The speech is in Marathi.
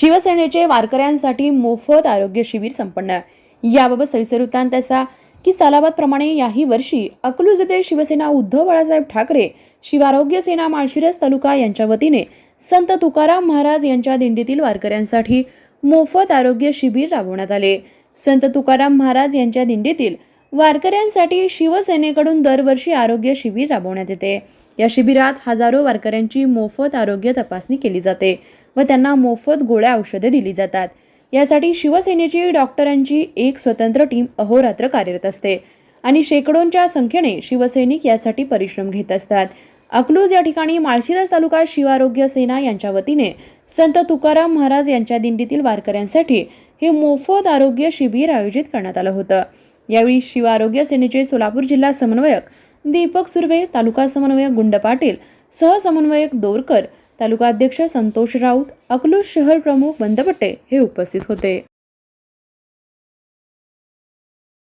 शिवसेनेचे वारकऱ्यांसाठी मोफत आरोग्य शिबिर संपन्न. याबाबत सविस्तर वृत्तांत असा की सालाबादप्रमाणे याही वर्षी अकलूज येथे शिवसेना उद्धव बाळासाहेब ठाकरे शिवारोग्य सेना माळशिरस तालुका यांच्या वतीने संत तुकाराम महाराज यांच्या दिंडीतील वारकऱ्यांसाठी मोफत आरोग्य शिबिर राबवण्यात आले. संत तुकाराम महाराज यांच्या दिंडीतील वारकऱ्यांसाठी शिवसेनेकडून दरवर्षी आरोग्य शिबिर राबवण्यात येते. या शिबिरात हजारो वारकऱ्यांची मोफत आरोग्य तपासणी केली जाते व त्यांना मोफत गोळ्या औषधे दिली जातात. यासाठी शिवसेनेची डॉक्टरांची एक स्वतंत्र टीम अहोरात्र कार्यरत असते आणि शेकडोंच्या संख्येने शिवसैनिक यासाठी परिश्रम घेत असतात. अकलूज या ठिकाणी माळशिरस तालुका शिवारोग्य सेना यांच्या वतीने संत तुकाराम महाराज यांच्या दिंडीतील वारकऱ्यांसाठी हे मोफत आरोग्य शिबिर आयोजित करण्यात आलं होतं. यावेळी शिव आरोग्य सेनेचे सोलापूर जिल्हा समन्वयक दीपक सुर्वे तालुका समन्वयक गुंड पाटील सहसमन्वयक दोरकर तालुका अध्यक्ष संतोष राऊत अकलूज शहर प्रमुख बंदपट्टे हे उपस्थित होते.